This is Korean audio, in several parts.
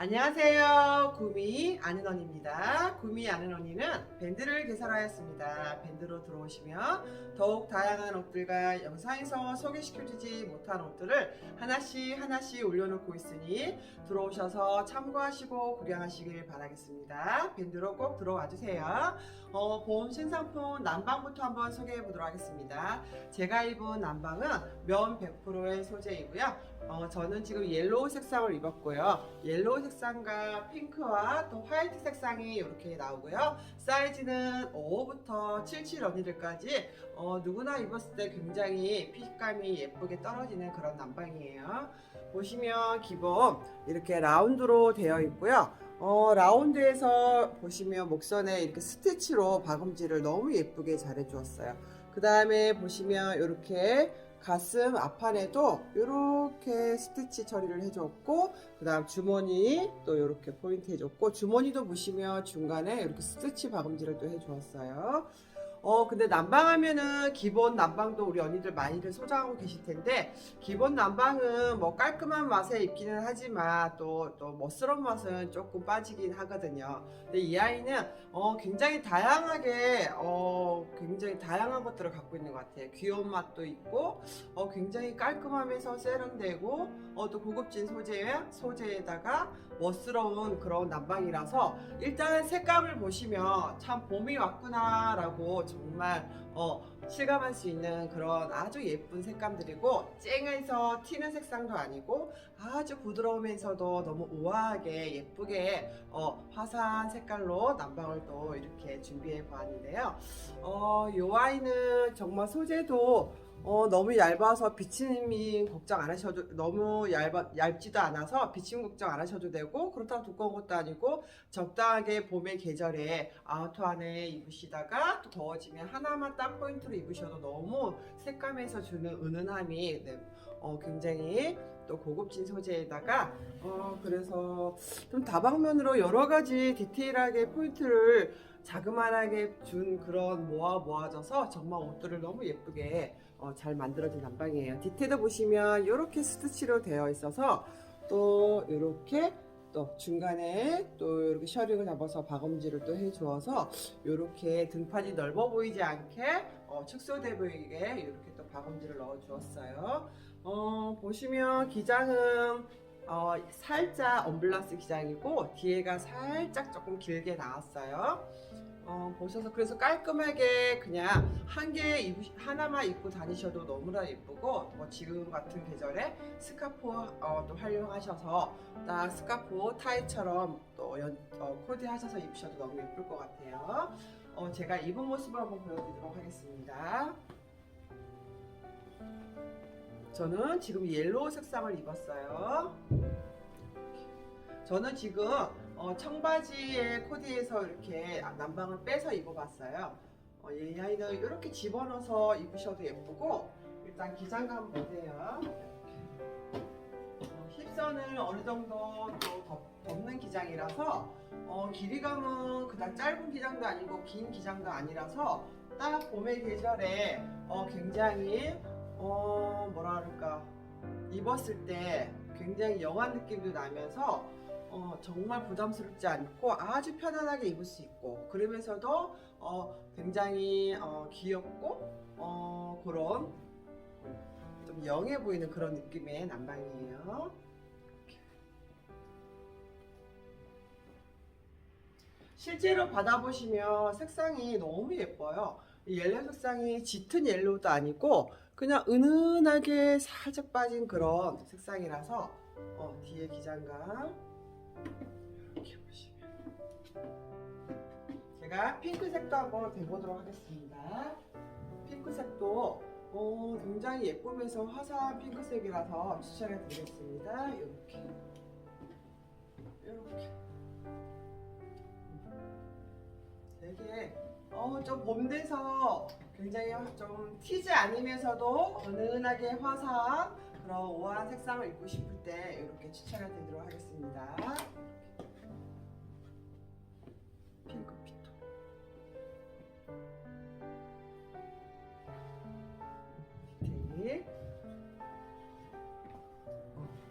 안녕하세요. 구미 아는 언니입니다. 구미 아는 언니는 밴드를 개설하였습니다. 밴드로 들어오시면 더욱 다양한 옷들과 영상에서 소개시켜주지 못한 옷들을 하나씩 하나씩 올려놓고 있으니 들어오셔서 참고하시고 구경하시길 바라겠습니다. 밴드로 꼭 들어와 주세요. 어, 봄 신상품 난방부터 한번 소개해 보도록 하겠습니다. 제가 입은 난방은 면 100%의 소재이고요. 어, 저는 지금 옐로우 색상을 입었고요. 옐로우 색상과 핑크와 또 화이트 색상이 이렇게 나오고요. 사이즈는 5부터 77 언니들까지 어, 누구나 입었을 때 굉장히 핏감이 예쁘게 떨어지는 그런 난방이에요. 보시면 기본 이렇게 라운드로 되어 있고요. 어, 라운드에서 보시면 목선에 이렇게 스티치로 박음질을 너무 예쁘게 잘 해주었어요. 그 다음에 보시면 이렇게 가슴 앞판에도 이렇게 스티치 처리를 해줬고 그 다음 주머니 또 이렇게 포인트 해줬고 주머니도 보시면 중간에 이렇게 스티치 박음질을 또 해주었어요. 어 근데 난방하면은 기본 난방도 우리 언니들 많이들 소장하고 계실 텐데 기본 난방은 뭐 깔끔한 맛에 입기는 하지만 또 또 멋스러운 맛은 조금 빠지긴 하거든요. 근데 이 아이는 어 굉장히 다양하게 어 굉장히 다양한 것들을 갖고 있는 것 같아요. 귀여운 맛도 있고 어 굉장히 깔끔하면서 세련되고 어 또 고급진 소재 소재에다가 멋스러운 그런 난방이라서 일단 색감을 보시면 참 봄이 왔구나라고 정말 어 실감할 수 있는 그런 아주 예쁜 색감들이고 쨍해서 튀는 색상도 아니고 아주 부드러우면서도 너무 우아하게 예쁘게 어, 화사한 색깔로 난방을 또 이렇게 준비해 보았는데요. 어, 이 아이는 정말 소재도 어, 너무 얇아서 비침이 걱정 안 하셔도 너무 얇아, 얇지도 않아서 비침 걱정 안 하셔도 되고 그렇다고 두꺼운 것도 아니고 적당하게 봄의 계절에 아우터 안에 입으시다가 또 더워지면 하나만 딱 포인트로 입으셔도 너무 색감에서 주는 은은함이 네, 어, 굉장히 또 고급진 소재에다가 어, 그래서 좀 다방면으로 여러 가지 디테일하게 포인트를 자그만하게 준 그런 모아 모아져서 정말 옷들을 너무 예쁘게 어, 잘 만들어진 난방이에요. 디테일도 보시면 이렇게 스티치로 되어 있어서 또 이렇게 또 중간에 또 이렇게 셔링을 잡아서 박음질을 또 해주어서 이렇게 등판이 넓어 보이지 않게 어, 축소돼 보이게 이렇게 또 박음질을 넣어 주었어요. 어, 보시면 기장은 어, 살짝 언블라스 기장이고 뒤에가 살짝 조금 길게 나왔어요. 어, 보셔서 그래서 깔끔하게 그냥 한 개 하나만 입고 다니셔도 너무나 예쁘고 뭐 지금 같은 계절에 스카프 어, 또 활용하셔서 딱 스카프 타이처럼 또 연, 어, 코디하셔서 입으셔도 너무 예쁠 것 같아요. 어, 제가 입은 모습을 한번 보여드리도록 하겠습니다. 저는 지금 옐로우 색상을 입었어요. 저는 지금 어, 청바지에 코디해서 이렇게 난방을 빼서 입어봤어요. 어, 이 아이는 이렇게 집어넣어서 입으셔도 예쁘고 일단 기장감 보세요. 어, 힙선을 어느 정도 또 덮, 덮는 기장이라서 어, 길이감은 그닥 짧은 기장도 아니고 긴 기장도 아니라서 딱 봄의 계절에 어, 굉장히 어, 뭐라 그럴까 입었을 때 굉장히 영한 느낌도 나면서 어, 정말 부담스럽지 않고 아주 편안하게 입을 수 있고 그러면서도 어, 굉장히 어, 귀엽고 어, 그런 좀 영해 보이는 그런 느낌의 난방이에요. 실제로 받아보시면 색상이 너무 예뻐요. 이 옐로우 색상이 짙은 옐로우도 아니고 그냥 은은하게 살짝 빠진 그런 색상이라서 어, 뒤에 기장감 이렇게 보시면 제가 핑크색도 한번 대보도록 하겠습니다. 핑크색도 어, 굉장히 예쁘면서 화사한 핑크색이라서 추천해 드리겠습니다. 이렇게 이렇게 되게 어, 좀 봄 돼서 굉장히 좀 튀지 않으면서도 은은하게 화사한 그런 우아한 색상을 입고 싶을 때 이렇게 추천을 드리도록 하겠습니다.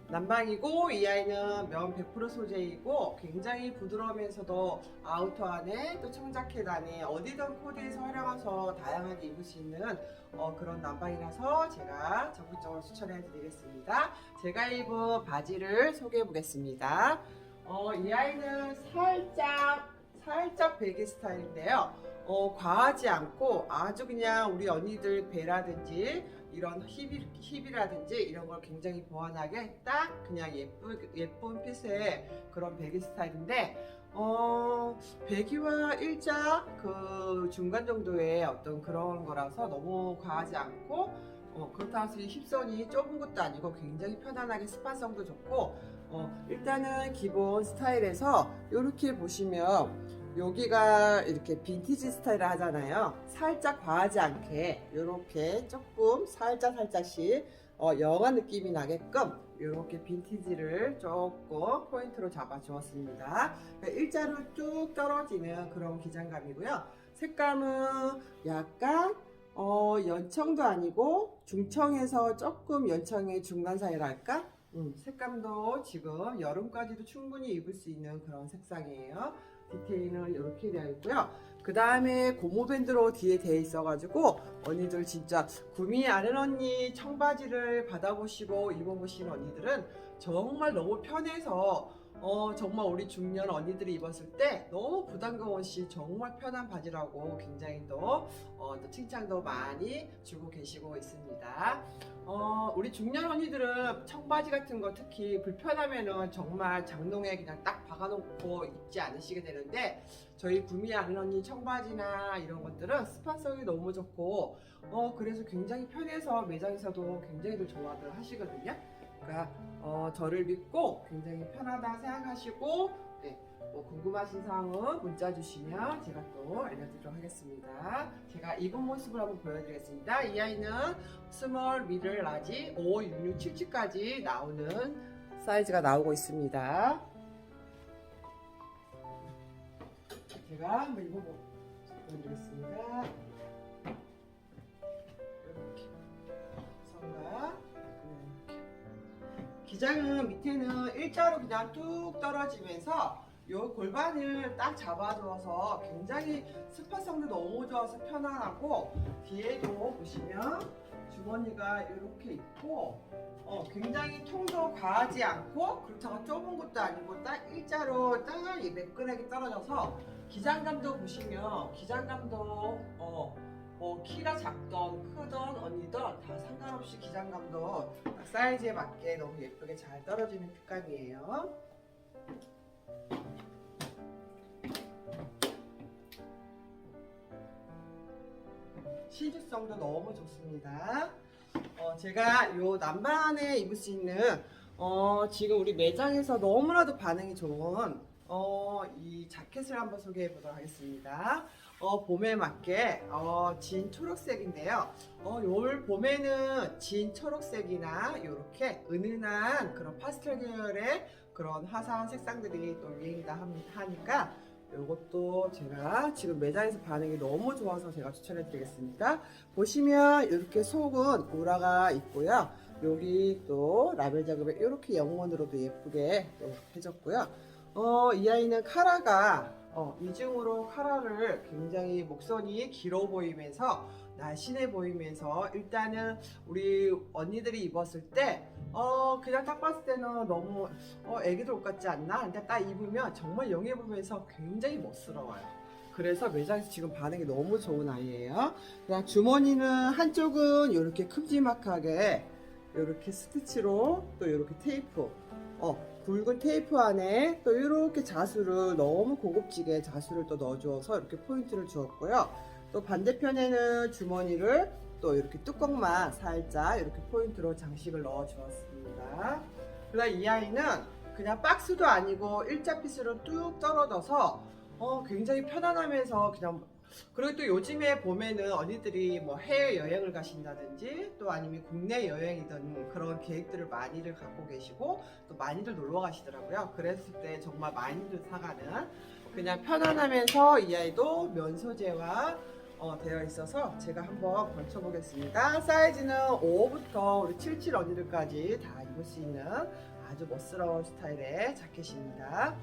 남방이고 이 아이는 면 100% 소재이고 굉장히 부드러우면서도 아우터 안에 또 청자켓 안에 어디든 코디에서 활용해서 다양하게 입을 수 있는 어, 그런 남방이라서 제가 적극적으로 추천해 드리겠습니다. 제가 입은 바지를 소개해 보겠습니다. 어, 이 아이는 살짝 살짝 베개 스타일인데요. 어, 과하지 않고 아주 그냥 우리 언니들 배라든지 이런 힙이, 힙이 라든지 이런 걸 굉장히 보완하게 딱 그냥 예쁜 예쁜 핏의 그런 베개 스타일인데 어 배기와 일자 그 중간 정도의 어떤 그런 거라서 너무 과하지 않고 어, 그렇다고 해서 이 힙선이 좁은 것도 아니고 굉장히 편안하게 스판성도 좋고 어, 일단은 기본 스타일에서 이렇게 보시면 여기가 이렇게 빈티지 스타일을 하잖아요. 살짝 과하지 않게 이렇게 조금 살짝 살짝씩 어, 영화 느낌이 나게끔 이렇게 빈티지를 조금 포인트로 잡아 주었습니다. 일자로 쭉 떨어지는 그런 기장감이고요. 색감은 약간 어, 연청도 아니고 중청에서 조금 연청의 중간 사이랄까? 음, 색감도 지금 여름까지도 충분히 입을 수 있는 그런 색상이에요. 디테일은 이렇게 되어 있고요. 그 다음에 고무밴드로 뒤에 되어 있어가지고 언니들 진짜 구미 아는 언니 청바지를 받아보시고 입어보신 언니들은 정말 너무 편해서 어, 정말 우리 중년 언니들이 입었을 때 너무 부담감 없이 정말 편한 바지라고 굉장히 또, 어, 또 칭찬도 많이 주고 계시고 있습니다. 어, 우리 중년 언니들은 청바지 같은 거 특히 불편하면은 정말 장롱에 그냥 딱 박아놓고 입지 않으시게 되는데 저희 구미 아는 언니 청바지나 이런 것들은 스판성이 너무 좋고 어, 그래서 굉장히 편해서 매장에서도 굉장히들 좋아들 하시거든요. 그러니까 어, 저를 믿고 굉장히 편하다 생각하시고 네, 뭐 궁금하신 사항은 문자 주시면 제가 또 알려드리도록 하겠습니다. 제가 입은 모습을 한번 보여드리겠습니다. 이 아이는 스몰, 미들, 라지 5, 6, 6, 7, 7까지 나오는 사이즈가 나오고 있습니다. 제가 한번 입어보- 보여드리겠습니다. 기장은 밑에는 일자로 그냥 뚝 떨어지면서 요 골반을 딱 잡아줘서 굉장히 스파성도 너무 좋아서 편안하고 뒤에도 보시면 주머니가 이렇게 있고 어, 굉장히 통도 과하지 않고 그렇다고 좁은 것도 아니고 딱 일자로 딱이 매끈하게 떨어져서 기장감도 보시면 기장감도 어, 뭐 키가 작던 크던 다 상관없이 기장감도 딱 사이즈에 맞게 너무 예쁘게 잘 떨어지는 핏감이에요. 시주성도 너무 좋습니다. 어, 제가 요 남반에 입을 수 있는 어, 지금 우리 매장에서 너무나도 반응이 좋은 어, 이 자켓을 한번 소개해 보도록 하겠습니다. 어, 봄에 맞게 어, 진 초록색인데요. 어, 올 봄에는 진 초록색이나 이렇게 은은한 그런 파스텔 계열의 그런 화사한 색상들이 또 유행이다 함- 하니까 이것도 제가 지금 매장에서 반응이 너무 좋아서 제가 추천해 드리겠습니다. 보시면 이렇게 속은 우라가 있고요. 여기 또 라벨 작업에 이렇게 영원으로도 예쁘게 또 해줬고요. 어, 이 아이는 카라가 어, 이중으로 카라를 굉장히 목선이 길어 보이면서 날씬해 보이면서 일단은 우리 언니들이 입었을 때 어, 그냥 딱 봤을 때는 너무 어, 애기들 옷 같지 않나? 근데 딱 입으면 정말 영해 보면서 굉장히 멋스러워요. 그래서 매장에서 지금 반응이 너무 좋은 아이예요. 그냥 주머니는 한쪽은 이렇게 큼지막하게 이렇게 스티치로 또 이렇게 테이프, 어, 굵은 테이프 안에 또 이렇게 자수를 너무 고급지게 자수를 또 넣어주어서 이렇게 포인트를 주었고요. 또 반대편에는 주머니를 또 이렇게 뚜껑만 살짝 이렇게 포인트로 장식을 넣어 주었습니다. 그다음 이 아이는 그냥 박스도 아니고 일자 핏으로 뚝 떨어져서 어, 굉장히 편안하면서 그냥 그리고 또 요즘에 보면은 언니들이 뭐 해외 여행을 가신다든지 또 아니면 국내 여행이든 그런 계획들을 많이들 갖고 계시고 또 많이들 놀러 가시더라고요. 그랬을 때 정말 많이들 사가는 그냥 편안하면서 이 아이도 면 소재와 어, 되어 있어서 제가 한번 걸쳐보겠습니다. 사이즈는 5부터 우리 77 언니들까지 다 입을 수 있는 아주 멋스러운 스타일의 자켓입니다.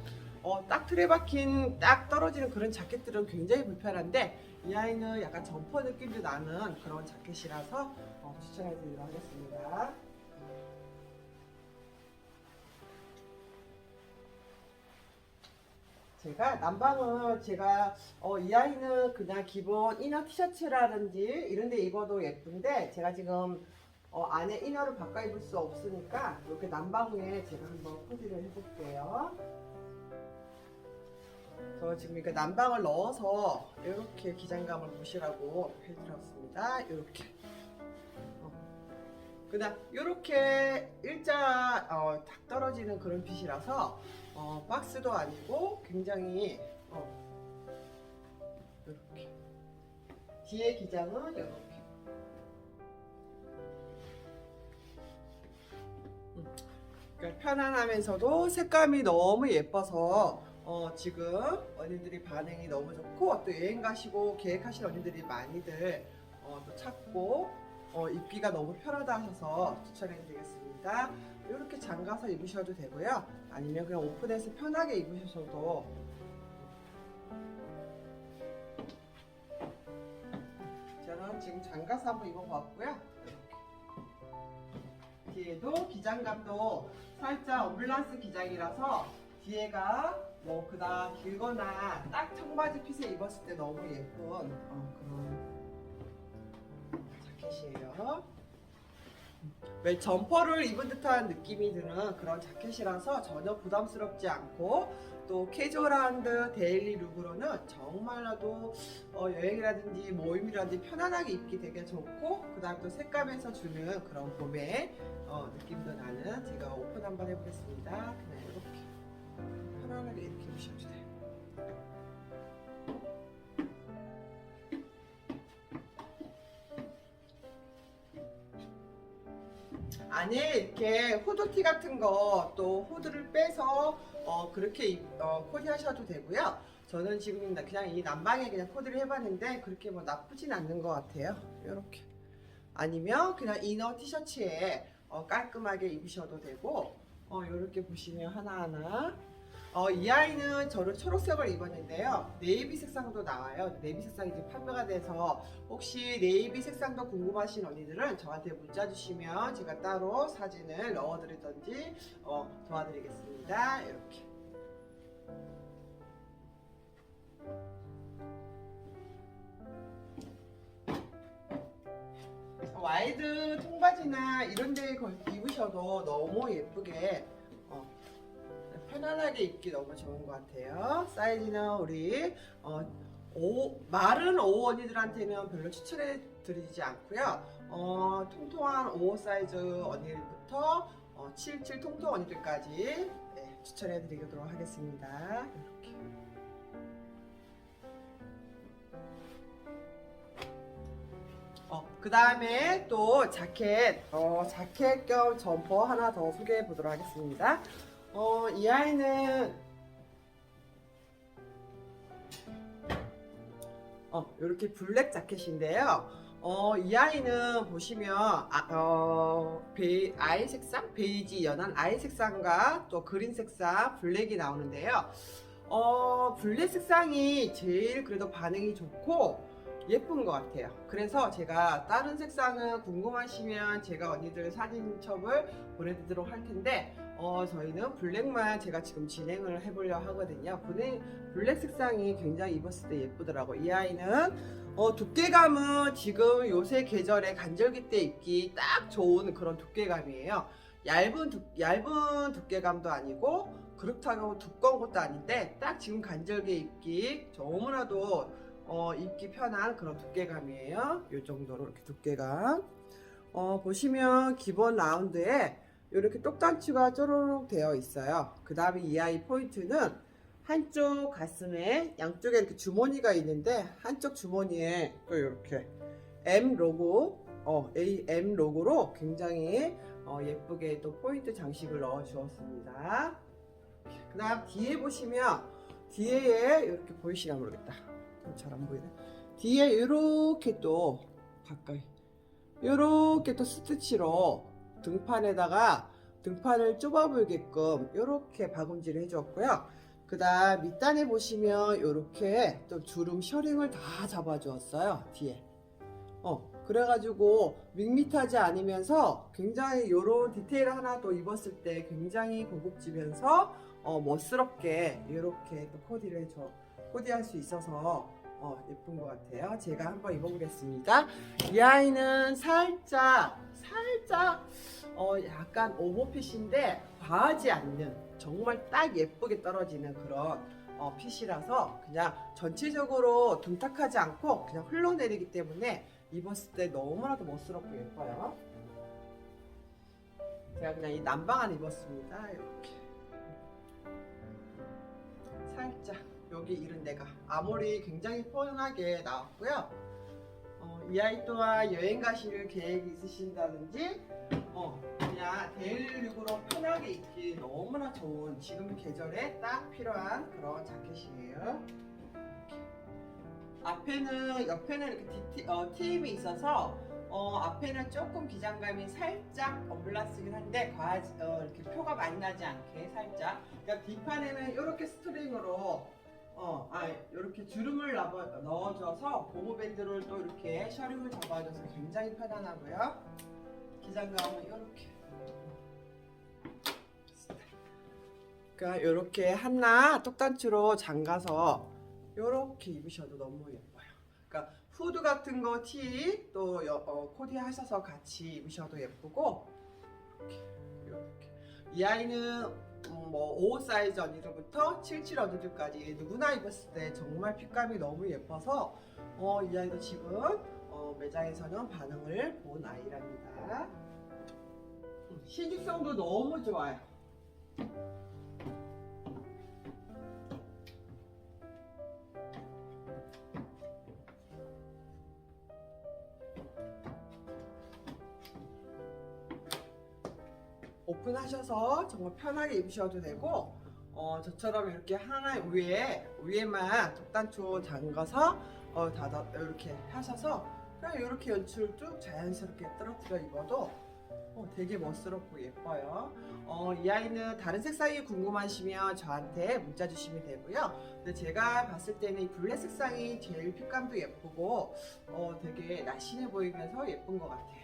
어, 딱 틀에 박힌 딱 떨어지는 그런 자켓들은 굉장히 불편한데 이 아이는 약간 점퍼 느낌도 나는 그런 자켓이라서 어, 추천해드리도록 하겠습니다. 제가 난방을 제가 어, 이 아이는 그냥 기본 이너 티셔츠라든지 이런 데 입어도 예쁜데 제가 지금 어, 안에 이너를 바꿔 입을 수 없으니까 이렇게 난방에 제가 한번 코디를 해볼게요. 저 지금 이렇게 난방을 넣어서 이렇게 기장감을 보시라고 해드렸습니다. 이렇게. 어. 그다음 이렇게 일자 어, 탁 떨어지는 그런 핏이라서 어, 박스도 아니고 굉장히 어, 이렇게 뒤에 기장은 이렇게 음, 그러니까 편안하면서도 색감이 너무 예뻐서 어, 지금 언니들이 반응이 너무 좋고 또 여행 가시고 계획하실 언니들이 많이들 어, 또 찾고 어, 입기가 너무 편하다 하셔서 추천해 드리겠습니다. 이렇게 잠가서 입으셔도 되고요. 아니면 그냥 오픈해서 편하게 입으셔도 저는 지금 장가서 한번 입어봤고요. 뒤에도 기장감도 살짝 어블란스 기장이라서 뒤에가 뭐 그다음 길거나 딱 청바지 핏에 입었을 때 너무 예쁜 어, 그런 자켓이에요. 왜 점퍼를 입은 듯한 느낌이 드는 그런 자켓이라서 전혀 부담스럽지 않고 또 캐주얼한 듯 데일리 룩으로는 정말로도 어, 여행이라든지 모임이라든지 편안하게 입기 되게 좋고 그 다음 또 색감에서 주는 그런 봄의 어, 느낌도 나는 제가 오픈 한번 해보겠습니다 그냥 이렇게 편안하게 이렇게 입으셔도 돼요 안에 이렇게 후드티 같은 거또 후드를 빼서 어, 그렇게 입- 어, 코디하셔도 되고요. 저는 지금 그냥 이 난방에 그냥 코디를 해봤는데 그렇게 뭐 나쁘진 않는 것 같아요. 이렇게 아니면 그냥 이너 티셔츠에 어, 깔끔하게 입으셔도 되고 어, 이렇게 보시면 하나하나 어, 이 아이는 저는 초록색을 입었는데요. 네이비 색상도 나와요. 네이비 색상이 지금 판매가 돼서 혹시 네이비 색상도 궁금하신 언니들은 저한테 문자 주시면 제가 따로 사진을 넣어드리든지 어, 도와드리겠습니다. 이렇게. 와이드 통바지나 이런 데 걸- 입으셔도 너무 예쁘게 어, 편안하게 입기 너무 좋은 것 같아요. 사이즈는 우리 어, 오, 마른 오호 언니들한테는 별로 추천해 드리지 않고요. 어, 통통한 오호 사이즈 언니들부터 어, 77 통통 언니들까지 네, 추천해 드리도록 하겠습니다. 어, 그 다음에 또 자켓, 어, 자켓 겸 점퍼 하나 더 소개해 보도록 하겠습니다. 어, 이 아이는 어, 이렇게 블랙 자켓인데요. 어, 이 아이는 보시면 아, 어, 베, 아이 색상, 베이지 연한 아이 색상과 또 그린 색상, 블랙이 나오는데요. 어, 블랙 색상이 제일 그래도 반응이 좋고 예쁜 것 같아요. 그래서 제가 다른 색상은 궁금하시면 제가 언니들 사진첩을 보내드리도록 할 텐데 어, 저희는 블랙만 제가 지금 진행을 해보려고 하거든요. 블랙, 블랙 색상이 굉장히 입었을 때 예쁘더라고. 이 아이는 어, 두께감은 지금 요새 계절에 간절기 때 입기 딱 좋은 그런 두께감이에요. 얇은 두, 얇은 두께감도 아니고 그렇다고 두꺼운 것도 아닌데 딱 지금 간절기 입기 너무나도 어, 입기 편한 그런 두께감이에요. 이 정도로 이렇게 두께감. 어, 보시면 기본 라운드에 이렇게 똑단추가 쪼르륵 되어 있어요. 그 다음에 이 아이 포인트는 한쪽 가슴에 양쪽에 이렇게 주머니가 있는데 한쪽 주머니에 또 이렇게 M 로고, 어, A, M 로고로 굉장히 어, 예쁘게 또 포인트 장식을 넣어 주었습니다. 그 다음 뒤에 보시면 뒤에 이렇게 보이시나 모르겠다. 잘 안 보이네. 뒤에 이렇게 또 가까이 이렇게 또 스티치로 등판에다가 등판을 좁아 보이게끔 이렇게 박음질을 해주었고요. 그 다음 밑단에 보시면 이렇게 또 주름 셔링을 다 잡아주었어요. 뒤에. 어, 그래가지고 밋밋하지 않으면서 굉장히 이런 디테일 하나 또 입었을 때 굉장히 고급지면서 어, 멋스럽게 이렇게 또 코디를 해줘. 코디할 수 있어서 어, 예쁜 것 같아요. 제가 한번 입어보겠습니다. 이 아이는 살짝, 살짝, 어, 약간 오버핏인데 과하지 않는 정말 딱 예쁘게 떨어지는 그런 어, 핏이라서 그냥 전체적으로 둔탁하지 않고 그냥 흘러내리기 때문에 입었을 때 너무나도 멋스럽고 예뻐요. 제가 그냥 이 남방안 입었습니다. 이렇게 살짝 여기 이른 데가 앞머리 굉장히 뻔하게 나왔고요. 어, 이 아이 또한 여행 가실 계획이 있으신다든지 어, 그냥 데일리룩으로 편하게 입기 너무나 좋은 지금 계절에 딱 필요한 그런 자켓이에요. 앞에는 옆에는 이렇게 디티, 어, TM이 있어서 어, 앞에는 조금 기장감이 살짝 언블라스긴 한데 과하지, 어, 이렇게 표가 많이 나지 않게 살짝 그러니까 뒷판에는 이렇게 스트링으로 어, 아, 이렇게 주름을 넣어, 넣어줘서 고무 밴드를 또 이렇게 셔링을 잡아줘서 굉장히 편안하고요. 기장감은 이렇게. 그러니까 이렇게 하나 똑단추로 잠가서 이렇게 입으셔도 너무 예뻐요. 그러니까 후드 같은 거 티또 어, 코디 하셔서 같이 입으셔도 예쁘고 이렇게 이렇게 이 아이는 음, 뭐 5 사이즈 언니들부터 77 언니들까지 누구나 입었을 때 정말 핏감이 너무 예뻐서 어, 이 아이도 지금 어, 매장에서는 반응을 본 아이랍니다. 음, 신축성도 너무 좋아요. 오픈하셔서 정말 편하게 입으셔도 되고 어, 저처럼 이렇게 하나 위에 위에만 독단추 잠가서 어, 닫아 이렇게 하셔서 그냥 이렇게 연출 쭉 자연스럽게 떨어뜨려 입어도 어, 되게 멋스럽고 예뻐요. 어, 이 아이는 다른 색상이 궁금하시면 저한테 문자 주시면 되고요. 근데 제가 봤을 때는 이 블랙 색상이 제일 핏감도 예쁘고 어, 되게 날씬해 보이면서 예쁜 것 같아요.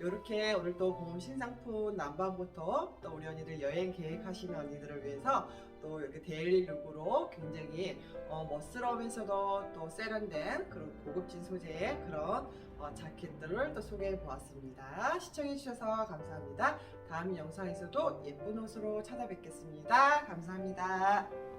이렇게 오늘 또 봄 신상품 남방부터 또 우리 언니들 여행 계획하시는 언니들을 위해서 또 이렇게 데일리 룩으로 굉장히 어, 멋스러우면서도 또 세련된 그런 고급진 소재의 그런 어, 자켓들을 또 소개해 보았습니다. 시청해 주셔서 감사합니다. 다음 영상에서도 예쁜 옷으로 찾아뵙겠습니다. 감사합니다.